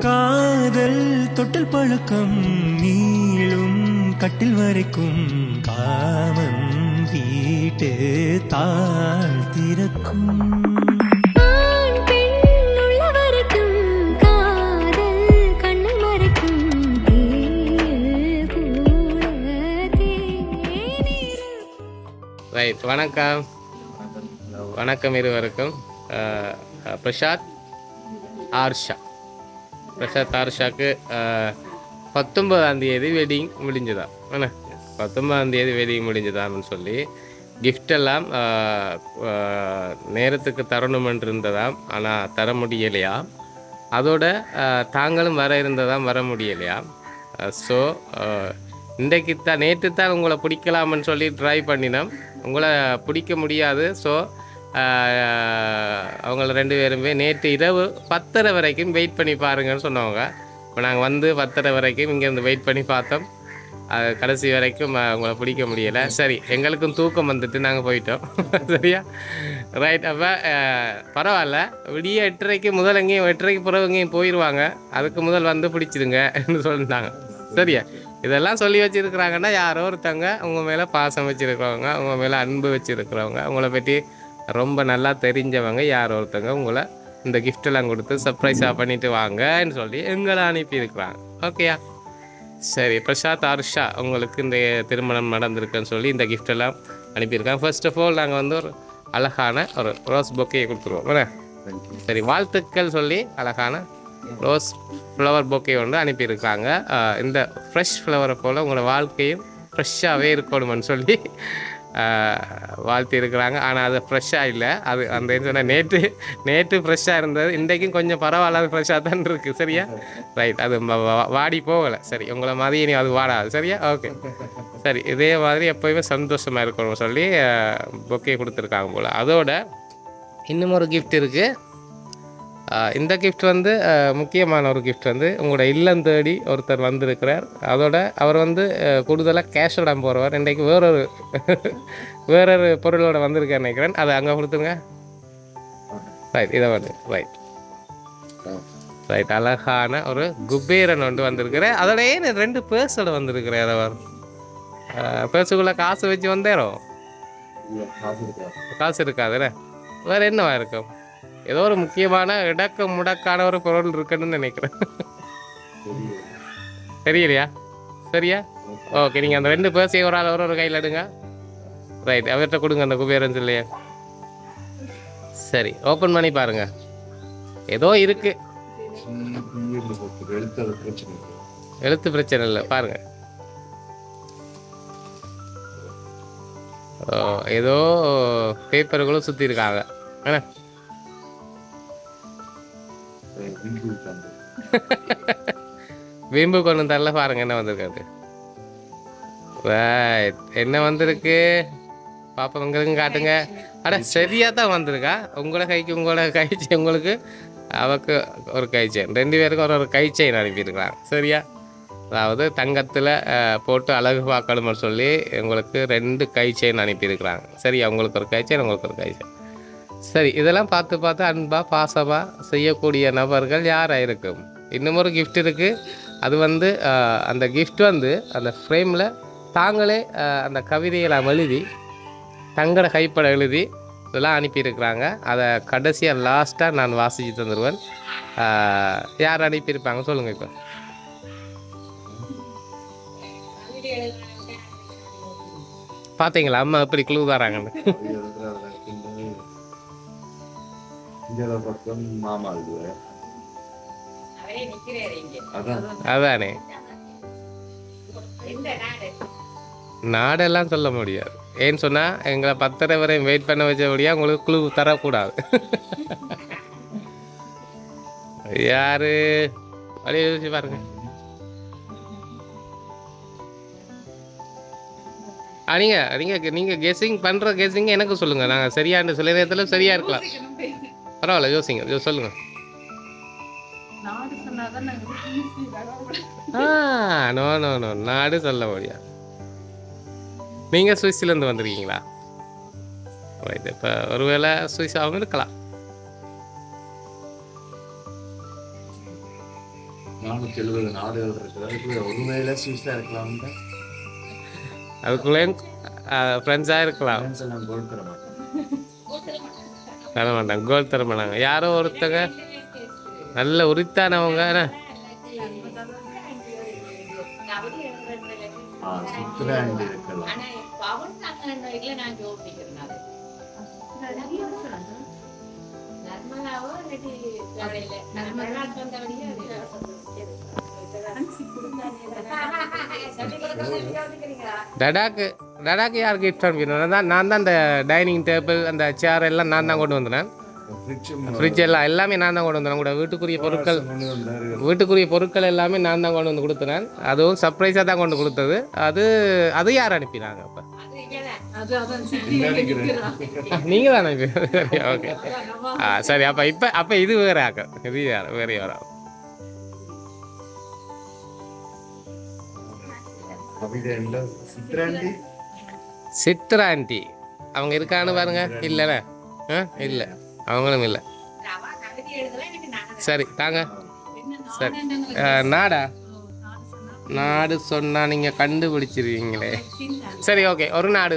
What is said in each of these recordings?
காதல் தொட்டில் பழக்கம் நீளும் கட்டில் வரைக்கும் காமன் வீட்டு தாழ் திறக்கும். ரைட் வணக்கம். வணக்கம் இருவருக்கும். பிரசாத் ஆர்ஷா. பிரசாத் ஆர்ஷாக்கு பத்தொன்பதாம் தேதி வெட்டிங் முடிஞ்சுதா? என்ன பத்தொன்பதாம் தேதி வெட்டிங் முடிஞ்சுதான்னு சொல்லி கிஃப்டெல்லாம் நேரத்துக்கு தரணுமென்று இருந்ததாம். ஆனால் தர முடியலையா? அதோட தாங்களும் வர இருந்ததாம் வர முடியலையா? ஸோ இன்றைக்கு தான் நேற்று தான் உங்களை பிடிக்கலாம்னு சொல்லி ட்ரை பண்ணினோம். உங்களை பிடிக்க முடியாது. ஸோ அவங்கள ரெண்டு பேருமே நேற்று இரவு பத்தரை வரைக்கும் வெயிட் பண்ணி பாருங்கன்னு சொன்னவங்க. இப்போ நாங்கள் வந்து பத்தரை வரைக்கும் இங்கேருந்து வெயிட் பண்ணி பார்த்தோம். அது கடைசி வரைக்கும் உங்களை பிடிக்க முடியலை. சரி எங்களுக்கும் தூக்கம் வந்துட்டு நாங்கள் போயிட்டோம். சரியா? ரைட் அப்போ பரவாயில்ல. விடிய எட்டரைக்கு முதல் எங்கேயும் எட்டரைக்கு பிறகு எங்கேயும் போயிடுவாங்க அதுக்கு முதல் வந்து பிடிச்சிடுங்கன்னு சொல்லிட்டாங்க. சரியா? இதெல்லாம் சொல்லி வச்சுருக்குறாங்கன்னா யாரோ ஒருத்தவங்க உங்கள் மேலே பாசம் வச்சுருக்கிறவங்க உங்கள் மேலே அன்பு வச்சுருக்கிறவங்க உங்களை பற்றி ரொம்ப நல்லா தெரிஞ்சவங்க யாரோ ஒருத்தவங்க உங்களை இந்த எல்லாம் கொடுத்து சர்ப்ரைஸாக பண்ணிட்டு வாங்கன்னு சொல்லி எங்களை அனுப்பியிருக்கிறாங்க. ஓகேயா சரி பிரசாத் ஆர்ஷா உங்களுக்கு இந்த திருமணம் நடந்திருக்குன்னு சொல்லி இந்த எல்லாம் அனுப்பியிருக்காங்க. ஃபர்ஸ்ட் ஆஃப் ஆல் நாங்கள் வந்து ஒரு அழகான ஒரு ரோஸ் பொக்கையை கொடுத்துருவோம்? சரி வாழ்த்துக்கள் சொல்லி அழகான ரோஸ் ஃப்ளவர் பொக்கே ஒன்று அனுப்பியிருக்காங்க. இந்த ஃப்ரெஷ் ஃப்ளவரை போல் உங்களோட வாழ்க்கையும் ஃப்ரெஷ்ஷாகவே இருக்கணும்னு சொல்லி வாழ்த்தி இருக்கிறாங்க ஆனால் அது ஃப்ரெஷ்ஷாக இல்லை. அது அந்த என்ன சொன்ன நேற்று நேற்று ஃப்ரெஷ்ஷாக இருந்தது. இன்றைக்கும் கொஞ்சம் பரவாயில்ல அது ஃப்ரெஷ்ஷாக தான் இருக்குது சரியா? ரைட் அது வாடி போகலை. சரி உங்களை மாதிரி இனி அது வாடாது. சரியா? ஓகே சரி இதே மாதிரி எப்போயுமே சந்தோஷமாக இருக்கணும்னு சொல்லி பொக்கே கொடுத்துருக்காங்க போல். அதோட இன்னும் ஒரு கிஃப்ட் இருக்குது இந்த கிஃப்ட் வந்து முக்கியமான ஒரு கிஃப்ட் வந்து உங்களோட இல்லம் தேடி ஒருத்தர் வந்திருக்கிறார். அதோட அவர் வந்து கூடுதலாக கேஷோட போகிறவர் இன்றைக்கு வேறொரு வேறொரு பொருளோட வந்திருக்கார் நினைக்கிறேன். அதை அங்கே கொடுத்துருங்க. ரைட் இதை வந்து ரைட் ரைட் அழகான ஒரு குபேரன் ஒன்று வந்திருக்கிறேன் அதோட ஏன் ரெண்டு பேர்ஸோட வந்திருக்கிறார் அவர்? பேர்ஸுக்குள்ளே காசு வச்சு வந்தேரோ காசு இருக்காதுல்ல? வேறு என்னவா இருக்கும்? ஏதோ ஒரு முக்கியமான இடக்க முடக்கான ஒரு பொருள் இருக்குன்னு நினைக்கிறேன். தெரியலையா? சரியா? ஓகே நீங்கள் அந்த ரெண்டு பேர்ஸையும் ஒரு ஆள் ஒரு ஒரு கையில் எடுங்க. ரைட் அவர்கிட்ட கொடுங்க அந்த குபேரன் இல்லையா சரி ஓப்பன் பண்ணி பாருங்க. ஏதோ இருக்கு. எழுத்து பிரச்சனை இல்லை பாருங்க. ஓ, ஏதோ பேப்பர்களும் சுற்றி இருக்காங்க. என்ன? வீம்பு கொண்டு தரல பாருங்க என்ன வந்திருக்காது. என்ன வந்திருக்கு? பாப்பா உங்களுக்கும் காட்டுங்க. அட சரியா தான் வந்திருக்கா. உங்களோட கைக்கு உங்களோட கை உங்களுக்கு அவக்கு ஒரு கை செயின் ரெண்டு பேருக்கும் ஒரு ஒரு கை செயின் அனுப்பியிருக்கிறாங்க சரியா? அதாவது தங்கத்தில் போட்டு அழகு பார்க்கணும்னு சொல்லி உங்களுக்கு ரெண்டு கை செயின் அனுப்பியிருக்கிறாங்க. சரியா? உங்களுக்கு ஒரு கை செயின் உங்களுக்கு ஒரு கை செயின் சரி இதெல்லாம் பார்த்து பார்த்து அன்பாக பாசமாக செய்யக்கூடிய நபர்கள் யாராக இருக்கும் இன்னும் ஒரு gift இருக்குது அது வந்து அந்த gift வந்து அந்த ஃப்ரேமில் தாங்களே அந்த கவிதையெல்லாம் எழுதி தங்களோட கைப்பட எழுதி இதெல்லாம் அனுப்பியிருக்கிறாங்க. அதை கடைசியாக லாஸ்ட்டாக நான் வாசித்து தந்துடுவேன் யார் அனுப்பியிருப்பாங்க சொல்லுங்கள் இப்போ. பார்த்தீங்களா? அம்மா எப்படி குழு தராங்கன்னு. பக்கம் மாமா இது. அதான். நாடெல்லாம் சொல்ல முடியாது. ஏன்னு சொன்னால் எங்களை பத்தரை வரையும் வெயிட் பண்ண வச்சபடியாக உங்களுக்கு குழு தரக்கூடாது. யாரு? அப்படியே யோசிச்சு பாருங்க. ஆ நீங்கள் நீங்கள் நீங்கள் கெஸிங் பண்ணுற கெஸிங் எனக்கு சொல்லுங்கள் நாங்கள் சரியான சில நேரத்தில் சரியாக இருக்கலாம். பரவாயில்ல யோசிங்க யோ சொல்லுங்கள் ஆ நோ நோ நோ நாடு சொல்ல முடியாது. நீங்கள் சுவிஸ்லேருந்து வந்திருக்கீங்களா? இப்போ ஒருவேளை சுவிஸாகவும் இருக்கலாம். நானூற்றி எழுபது நாடுகள் இருக்குது. அதுக்குள்ள ஒருவேளை சுவிஸாக இருக்கலாம். அதுக்குள்ளேயும் ஃப்ரெண்ட்ஸாக இருக்கலாம். தர மாட்டாங்க கோல் தர மாட்டாங்க. யாரோ ஒருத்தங்க நல்ல உரித்தானவங்க. என்ன? டடாக்கு டடாக்கு யார் கிஃப்ட் அனுப்பினோம் நான் தான் நான் தான் அந்த டைனிங் டேபிள் அந்த சேர் எல்லாம் நான் தான் கொண்டு வந்தேன். ஃப்ரிட்ஜ் எல்லாம் எல்லாமே நான் தான் கொண்டு வந்தேன். கூட வீட்டுக்குரிய பொருட்கள் வீட்டுக்குரிய பொருட்கள் எல்லாமே நான் தான் கொண்டு வந்து கொடுத்தேன். அதுவும் சர்ப்ரைஸாக தான் கொண்டு கொடுத்தது. அது அது யார் அனுப்பினாங்க அப்போ? நீங்கள் தான் அனுப்பி சரி ஓகே ஆ சரி அப்போ இப்போ அப்போ இது வேற ஆக்கம் இது வேற வேற என்ன சித்ராண்டி? சித்ரா ஆண்டி. அவங்க இருக்கான்னு பாருங்க. இல்லைண்ணே ஆ இல்லை. அவங்களும் இல்லை. அவ கவிதை எழுதல எனக்கு நான் சரி தாங்க. சரி. நாடா நாடு சொன்னா நீங்க கண்டுபிடிச்சிருவீங்களே. சரி ஓகே. ஒரு நாடு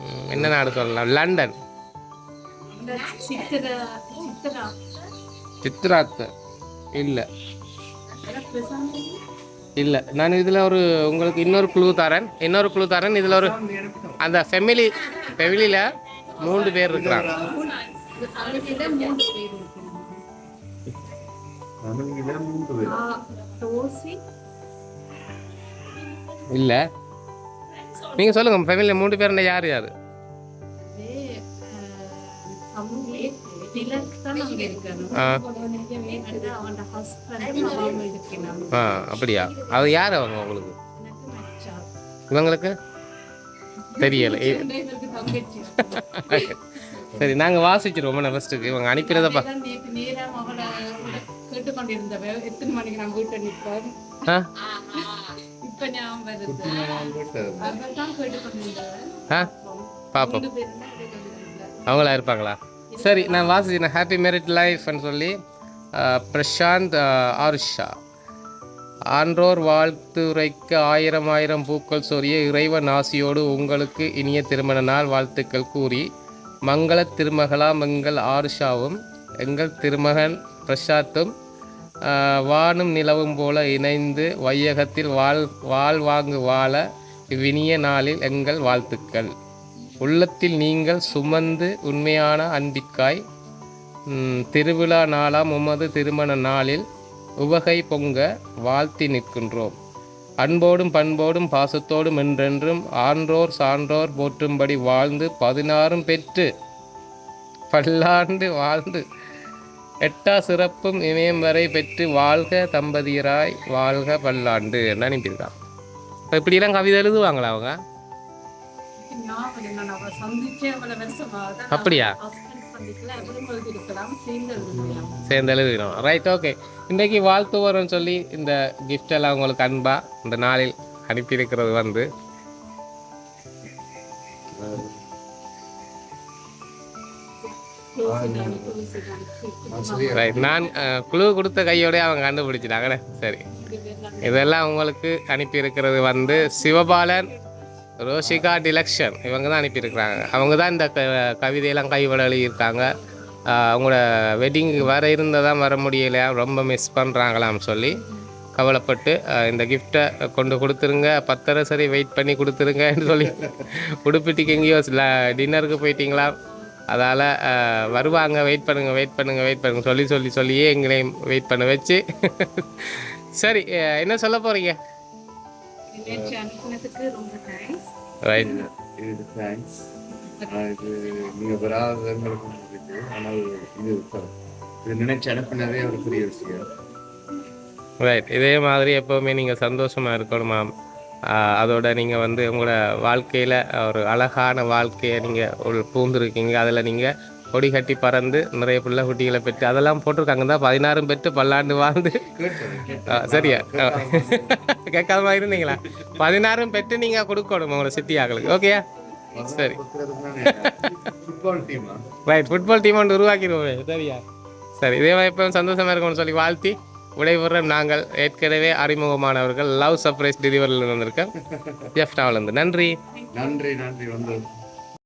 ம், என்ன நாடு சொல்லலாம்? லண்டன். சித்ராத் இல்ல. இல்லை. நான் இதில் ஒரு உங்களுக்கு இன்னொரு குழு தரேன். இன்னொரு குழு தரேன். இதில் ஒரு அந்த ஃபெமிலி ஃபெமிலியில் மூன்று பேர் இருக்கிறாங்க. இல்லை. நீங்கள் சொல்லுங்கள் ஃபெமிலியில் மூன்று பேர் யார் யார் ஆ. ஆ அப்படியா? அது யார் அவங்க உங்களுக்கு? இவங்களுக்கு? தெரியல. சரி நாங்கள் வாசிச்சிருவோம். ஃபஸ்ட்டுக்கு இவங்க அனுப்பினதப்பா பாப்போம். அவங்களா இருப்பாங்களா? சரி நான் வாசிச்சேன் ஹாப்பி மேரிட் லைஃப்னு சொல்லி பிரசாந்த் ஆருஷா. ஆன்றோர் வாழ்த்துரைக்கு ஆயிரம் ஆயிரம் பூக்கள் சொரிய இறைவன் ஆசியோடு உங்களுக்கு இனிய திருமண நாள் வாழ்த்துக்கள் கூறி மங்கள திருமகளாம் எங்கள் ஆருஷாவும் எங்கள் திருமகன் பிரசாத்தும் வானும் நிலவும் போல இணைந்து வையகத்தில் வாழ் வாழ்வாங்கு வாழ இவ்வினிய நாளில் எங்கள் வாழ்த்துக்கள். உள்ளத்தில் நீங்கள் சுமந்து உண்மையான அன்பிற்காய் திருவிழா நாளாம் உமது திருமண நாளில் உவகை பொங்க வாழ்த்தி நிற்கின்றோம். அன்போடும் பண்போடும் பாசத்தோடும் என்றென்றும் ஆன்றோர் சான்றோர் போற்றும்படி வாழ்ந்து பதினாறும் பெற்று பல்லாண்டு வாழ்ந்து எட்டா சிறப்பும் இமயம் வரை பெற்று வாழ்க தம்பதியராய் வாழ்க பல்லாண்டு. என்ன அனுப்பியிருக்கான் இப்போ இப்படியெல்லாம் கவிதை எழுதுவாங்களா அவங்க? ஞாபகம் இல்லை. நான் அவளை சந்திச்சே அவ்வளவு வருஷமாக அப்படியா சேர்ந்து எழுதினோம் ரைட் ஓகே இன்றைக்கு வாழ்த்து வரோம்னு சொல்லி இந்த gift எல்லாம் உங்களுக்கு அன்பா இந்த நாளில் அனுப்பியிருக்கிறது வந்து. ரைட் நான் குழு கொடுத்த கையோடய அவங்க கண்டுபிடிச்சிட்டாங்கண்ணே சரி. இதெல்லாம் உங்களுக்கு அனுப்பியிருக்கிறது வந்து சிவபாலன் ரோஷிகா டிலக்ஷன். இவங்க தான் அனுப்பியிருக்கிறாங்க. அவங்க தான் இந்த க கவிதையெல்லாம் கைவிட எழுதியிருக்காங்க. அவங்களோட வெட்டிங்கு வர இருந்ததான் வர முடியலையா? ரொம்ப மிஸ் பண்ணுறாங்களாம் சொல்லி கவலைப்பட்டு இந்த கிஃப்ட்டை கொண்டு கொடுத்துருங்க. பத்தரை சரி வெயிட் பண்ணி கொடுத்துருங்கன்னு சொல்லி உடுப்பிட்டிக்கு எங்கேயோ டின்னருக்கு போயிட்டீங்களா? அதால் வருவாங்க. வெயிட் பண்ணுங்கள் வெயிட் பண்ணுங்கள் வெயிட் பண்ணுங்க. சொல்லி சொல்லி சொல்லியே எங்களையும் வெயிட் பண்ண வச்சு. சரி என்ன சொல்ல போகிறீங்க நேற்று அனுப்பினதுக்கு ரொம்ப தேங்க்ஸ் ரைட் இது தேங்க்ஸ் இது நீங்கள் வராத எங்களுக்கு இருக்கு ஆனால் இது இது நினைச்சு அனுப்பினதே ஒரு பெரிய விஷயம். ரைட் இதே மாதிரி எப்போவுமே நீங்கள் சந்தோஷமாக இருக்கணுமா ஆஹ் அதோட நீங்கள் வந்து உங்களோட வாழ்க்கையில் ஒரு அழகான வாழ்க்கையை நீங்கள் பூந்துருக்கீங்க அதில் நீங்கள் கொடி கட்டி பறந்து நிறைய பிள்ளை குட்டிகளை பெற்று அதெல்லாம் போட்டிருக்காங்க. தான் பதினாறும் பெற்று பல்லாண்டு வாழ்ந்து. ஆ, சரியா? கேட்காத மாதிரி இருந்தீங்களா? பதினாறும் பெற்று நீங்கள் கொடுக்கணும் உங்களை சிட்டி ஆக்களுக்கு ஓகேயா சரி. ஃபுட்பால் ரைட் ஃபுட்பால் டீம் ஒன்று உருவாக்கிடுவோம். சரியா? சரி இதே மாதிரி எப்போ சந்தோஷமாக இருக்கணும்னு சொல்லி வாழ்த்தி விடைபெற நாங்கள் ஏற்கனவே அறிமுகமானவர்கள். லவ் சர்ப்ரைஸ் டெலிவரியில் வந்திருக்கேன். ஜெஃப்டாவிலேருந்து நன்றி. நன்றி நன்றி. வந்து